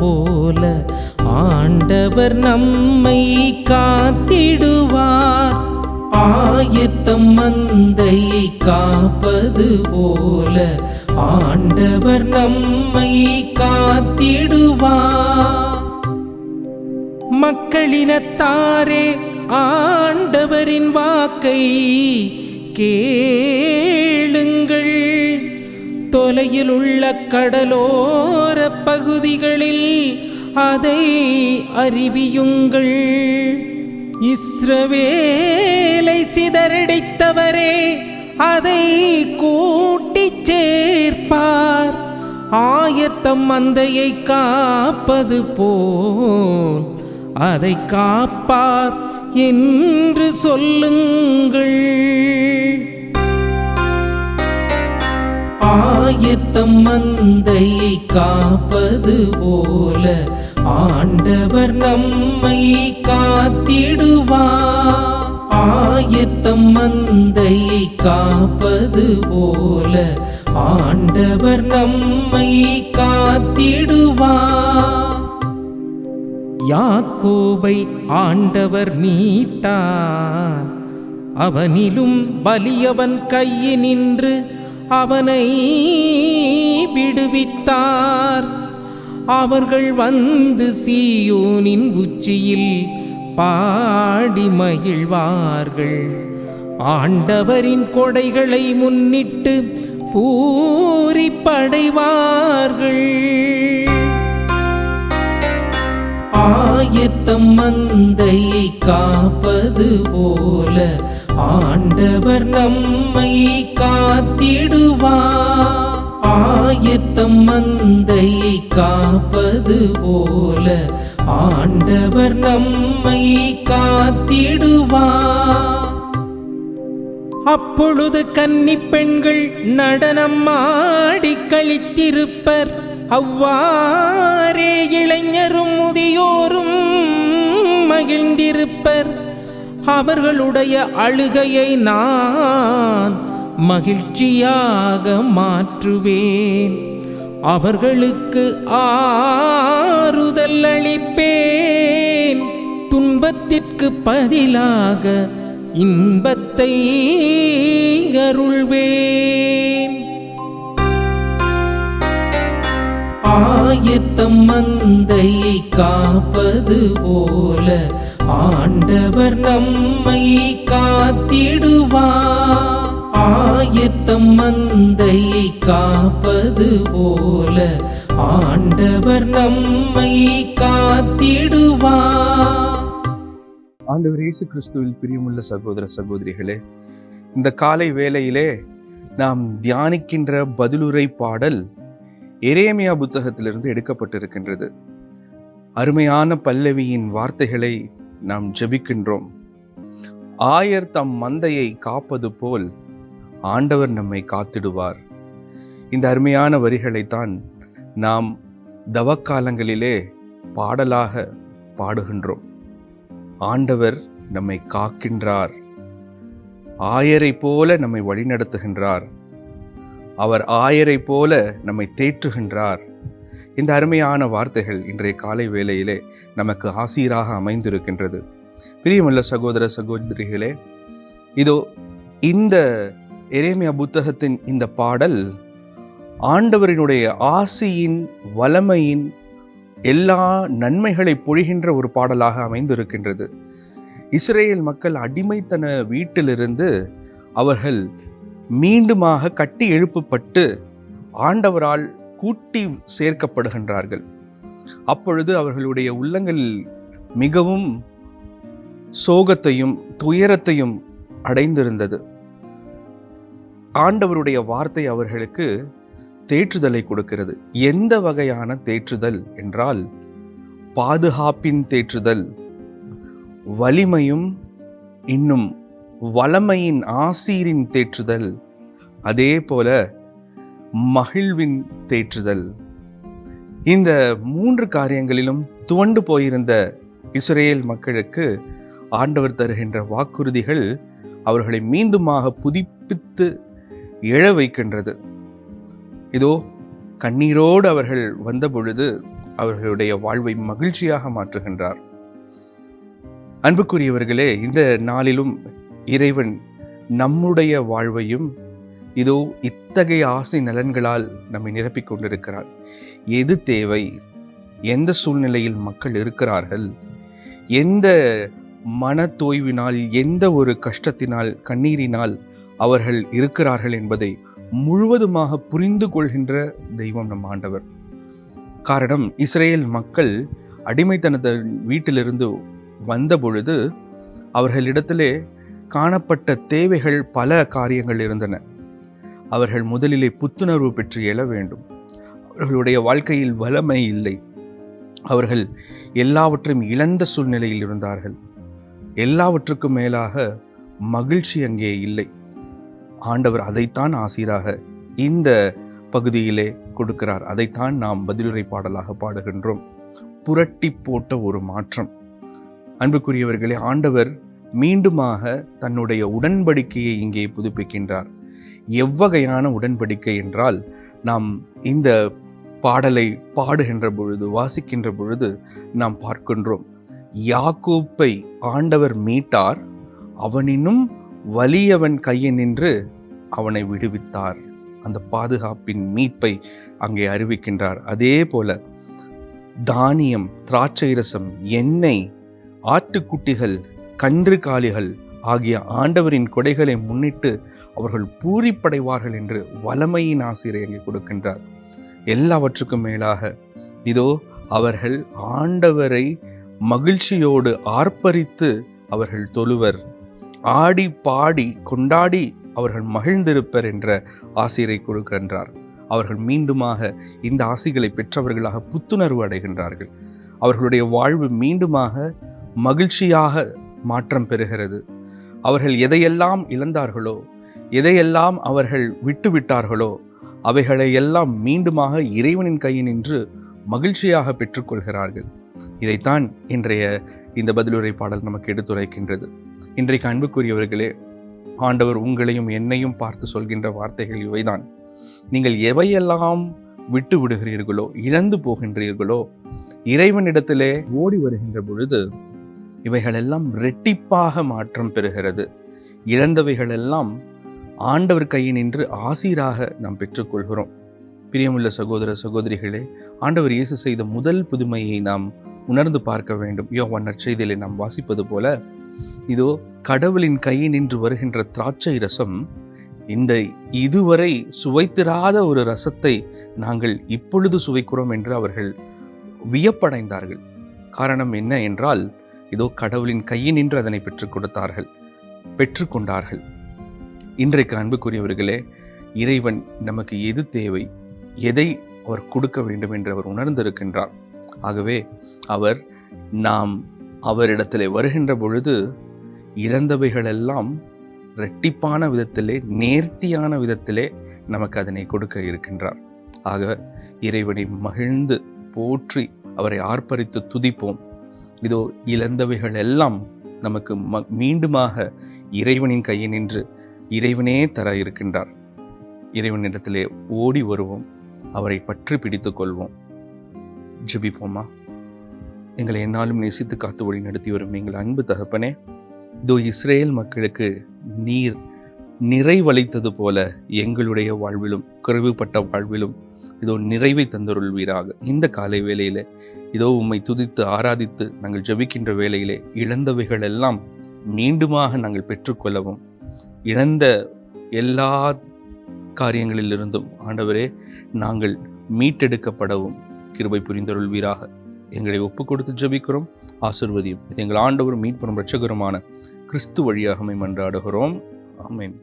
போல ஆண்டவர் நம்மை காத்திடுவார். ஆயத்தம் மந்தையை காப்பது போல ஆண்டவர் நம்மை காத்திடுவார். மக்களினத்தாரே ஆண்டவரின் வாக்கை கேளுங்கள். தொலையில் உள்ள கடலோர பகுதிகளில் அதை அறிவியுங்கள். இஸ்ரவேலை சிதறடித்தவரே அதை கூட்டிச் சேர்ப்பார். ஆயத்தம் மந்தையை காப்பது போல் அதை காப்பார் என்று சொல்லுங்கள். ஆயத்தம் மந்தையை காப்பது போல ஆண்டவர் நம்மை காத்திடுவார். ஆயத்தம் மந்தையை காப்பது போல ஆண்டவர் நம்மை காத்திடுவார். யாக்கோபை ஆண்டவர் மீட்டார். அவனிலும் பலியவன் கையினின்று அவனை விடுவித்தார். அவர்கள் வந்து சீயோனின் உச்சியில் பாடி மகிழ்வார்கள். ஆண்டவரின் கொடைகளை முன்னிட்டு பூரிப்படைவார்கள். ஆயத்தம் மந்தையை காப்பது போல ஆண்டவர் நம்மை காத்திடுவா. ஆயத்தம் மந்தை காப்பது போல ஆண்டவர் நம்மை காத்திடுவா. அப்பொழுது கன்னி பெண்கள் நடனம் ஆடி கழித்திருப்பர் அவ்வாறே இளைஞரும் முதியோரும் மகிழ்ந்திருப்பர். அவர்களுடைய அழுகையை நான் மகிழ்ச்சியாக மாற்றுவேன். அவர்களுக்கு ஆறுதல் அளிப்பேன். துன்பத்திற்கு பதிலாக இன்பத்தை அருள்வேன். ஆயத்தம் மந்தையை காப்பது போல ஆண்டவர் நம்மை காத்திடுவார் ஆயத்தம் மந்தையை காப்பது போல ஆண்டவர் நம்மை காத்திடுவார் ஆண்டவர் இயேசு கிறிஸ்துவில் பிரியமுள்ள சகோதர சகோதரிகளே இந்த காலை வேளையிலே நாம் தியானிக்கின்ற பதிலுரை பாடல் எரேமியா புத்தகத்திலிருந்து எடுக்கப்பட்டிருக்கின்றது. அருமையான பல்லவியின் வார்த்தைகளை நாம் ஜெபிக்கின்றோம். ஆயர் தம் மந்தையை காப்பது போல் ஆண்டவர் நம்மை காத்திடுவார். இந்த அருமையான வரிகளைத்தான் நாம் தவக்காலங்களிலே பாடலாக பாடுகின்றோம். ஆண்டவர் நம்மை காக்கின்றார். ஆயரை போல நம்மை வழிநடத்துகின்றார். அவர் ஆயரை போல நம்மை தேற்றுகின்றார். இந்த அருமையான வார்த்தைகள் இன்றைய காலை வேளையிலே நமக்கு ஆசீராக அமைந்திருக்கின்றது. பிரியமுள்ள சகோதர சகோதரிகளே இதோ இந்த எரேமியா புத்தகத்தின் இந்த பாடல் ஆண்டவரினுடைய ஆசியின் வலமையின் எல்லா நன்மைகளை பொழிகின்ற ஒரு பாடலாக அமைந்திருக்கின்றது. இஸ்ரேல் மக்கள் அடிமைத்தன வீட்டிலிருந்து அவர்கள் மீண்டுமாக கட்டி எழுப்பப்பட்டு ஆண்டவரால் கூட்டி சேர்க்கப்படுகின்றார்கள். அப்பொழுது அவர்களுடைய உள்ளங்களில் மிகவும் சோகத்தையும் துயரத்தையும் அடைந்திருந்தது. ஆண்டவருடைய வார்த்தை அவர்களுக்கு தேற்றுதலை கொடுக்கிறது. எந்த வகையான தேற்றுதல் என்றால் பாதுகாப்பின் தேற்றுதல் வலிமையும் இன்னும் வளமையின் ஆசீரின் தேற்றுதல் அதே போல மகிழ்வின் தேற்றுதல். இந்த மூன்று காரியங்களிலும் துவண்டு போயிருந்த இஸ்ரேல் மக்களுக்கு ஆண்டவர் தருகின்ற வாக்குறுதிகள் அவர்களை மீண்டுமாக புதுப்பித்து எழ வைக்கின்றது. இதோ கண்ணீரோடு அவர்கள் வந்த பொழுது அவர்களுடைய வாழ்வை மகிழ்ச்சியாக மாற்றுகின்றார். அன்புக்குரியவர்களே இந்த நாளிலும் இறைவன் நம்முடைய வாழ்வையும் இதோ இத்தகைய ஆசை நலன்களால் நம்மை நிரப்பிக் கொண்டிருக்கிறார் எது தேவை? எந்த சூழ்நிலையில் மக்கள் இருக்கிறார்கள்? எந்த மன தோய்வினால் எந்த ஒரு கஷ்டத்தினால் கண்ணீரினால் அவர்கள் இருக்கிறார்கள் என்பதை முழுவதுமாக புரிந்து கொள்கின்ற தெய்வம் நம் ஆண்டவர். காரணம் இஸ்ரேல் மக்கள் அடிமைத்தனத்தை வீட்டிலிருந்து வந்த பொழுது அவர்களிடத்திலே காணப்பட்ட தேவைகள் பல காரியங்கள் இருந்தன. அவர்கள் முதலிலே புத்துணர்வு பெற்று எழ வேண்டும். அவர்களுடைய வாழ்க்கையில் வளமை இல்லை. அவர்கள் எல்லாவற்றையும் இழந்த சூழ்நிலையில் இருந்தார்கள். எல்லாவற்றுக்கும் மேலாக மகிழ்ச்சி அங்கே இல்லை. ஆண்டவர் அதைத்தான் ஆசீராக இந்த பகுதியிலே கொடுக்கிறார். அதைத்தான் நாம் பதிலுரை பாடலாக பாடுகின்றோம். புரட்டி போட்ட ஒரு மாற்றம். அன்புக்குரியவர்களே ஆண்டவர் மீண்டுமாக தன்னுடைய உடன்படிக்கையை இங்கே புதுப்பிக்கின்றார். எவ்வகையான உடன்படிக்கை என்றால் நாம் இந்த பாடலை பாடுகின்ற பொழுது வாசிக்கின்ற பொழுது நாம் பார்க்கின்றோம். யாக்கோப்பை ஆண்டவர் மீட்டார் அவனினும் வலியவன் கையில் நின்று அவனை விடுவித்தார். அந்த பாதுகாப்பின் மீட்பை அங்கே அறிவிக்கின்றார். அதே போல தானியம் திராட்சை ரசம் எண்ணெய் ஆட்டுக்குட்டிகள் கன்று காலிகள் ஆகிய ஆண்டவரின் கொடைகளை முன்னிட்டு அவர்கள் பூரிப்படைவார்கள் என்று வலமையின் ஆசிரியர் இங்கே கொடுக்கின்றார். எல்லாவற்றுக்கும் மேலாக இதோ அவர்கள் ஆண்டவரை மகிழ்ச்சியோடு ஆர்ப்பரித்து அவர்கள் தொழுவர். ஆடி பாடி கொண்டாடி அவர்கள் மகிழ்ந்திருப்பர் என்ற ஆசிரியரை கொடுக்கின்றார். அவர்கள் மீண்டுமாக இந்த ஆசிகளை பெற்றவர்களாக புத்துணர்வு அடைகின்றார்கள். அவர்களுடைய வாழ்வு மீண்டுமாக மகிழ்ச்சியாக மாற்றம் பெறுகிறது. அவர்கள் எதையெல்லாம் இழந்தார்களோ எதையெல்லாம் அவர்கள் விட்டு விட்டார்களோ அவைகளை எல்லாம் மீண்டுமாக இறைவனின் கையில் நின்று மகிழ்ச்சியாக பெற்றுக்கொள்கிறார்கள். இதைத்தான் இன்றைய இந்த பதிலுரை பாடல் நமக்கு எடுத்துரைக்கின்றது. இன்றைக்கு அன்புக்குரியவர்களே ஆண்டவர் உங்களையும் என்னையும் பார்த்து சொல்கின்ற வார்த்தைகள் இவைதான். நீங்கள் எவையெல்லாம் விட்டு விடுகிறீர்களோ இழந்து போகின்றீர்களோ இறைவனிடத்திலே ஓடி வருகின்ற பொழுது இவைகளெல்லாம் ரெட்டிப்பாக மாற்றம் பெறுகிறது. இழந்தவைகளெல்லாம் ஆண்டவர் கையில் நின்று ஆசீராக நாம் பெற்றுக்கொள்கிறோம். பிரியமுள்ள சகோதர சகோதரிகளே ஆண்டவர் இயேசு செய்த முதல் புதுமையை நாம் உணர்ந்து பார்க்க வேண்டும். யோவான் நற்செய்தியிலே நாம் வாசிப்பது போல இதோ கடவுளின் கையில் நின்று வருகின்ற திராட்சை ரசம் இந்த இதுவரை சுவைத்திராத ஒரு ரசத்தை நாங்கள் இப்பொழுது சுவைக்கிறோம் என்று அவர்கள் வியப்படைந்தார்கள். காரணம் என்ன என்றால் இதோ கடவுளின் கையில் நின்று அதனை பெற்றுக் கொடுத்தார்கள் பெற்றுக்கொண்டார்கள் இன்றைக்கு அன்புக்குரியவர்களே இறைவன் நமக்கு எது தேவை எதை அவர் கொடுக்க வேண்டும் என்று அவர் உணர்ந்திருக்கின்றார். ஆகவே அவர் நாம் அவரிடத்திலே வருகின்ற பொழுது இழந்தவைகளெல்லாம் இரட்டிப்பான விதத்திலே நேர்த்தியான விதத்திலே நமக்கு அதனை கொடுக்க இருக்கின்றார். ஆக இறைவனை மகிழ்ந்து போற்றி அவரை ஆர்ப்பரித்து துதிப்போம். இதோ இழந்தவைகள் எல்லாம் நமக்கு ம மீண்டுமாக இறைவனின் கையில் நின்று இறைவனே தர இருக்கின்றார். இறைவனிடத்திலே ஓடி வருவோம். அவரை பற்றி பிடித்து கொள்வோம். ஜபிப்போமா? எங்களை என்னாலும் நேசித்து காத்து வழி நடத்தி வரும் எங்கள் அன்பு தகப்பனே இதோ இஸ்ரேல் மக்களுக்கு நீர் நிறைவளித்தது போல எங்களுடைய வாழ்விலும் குறைவுபட்ட வாழ்விலும் இதோ நிறைவை தந்தருள்வீராக. இந்த காலை வேளையிலே இதோ உம்மை துதித்து ஆராதித்து நாங்கள் ஜெபிக்கின்ற வேளையிலே இழந்தவைகள் எல்லாம் மீண்டுமாக நாங்கள் பெற்றுக்கொள்ளவும். இழந்த எல்லா காரியங்களிலிருந்தும் ஆண்டவரே நாங்கள் மீட்டெடுக்கப்படவும் கிருபை புரிந்தருள்வீராக. எங்களை ஒப்பு கொடுத்து ஜெபிக்கிறோம். ஆசிர்வதியும். இது எங்கள் ஆண்டவரும் மீட்பெறும் ரட்சகருமான கிறிஸ்து வழியாகமை மன்றாடுகிறோம். ஆமென்.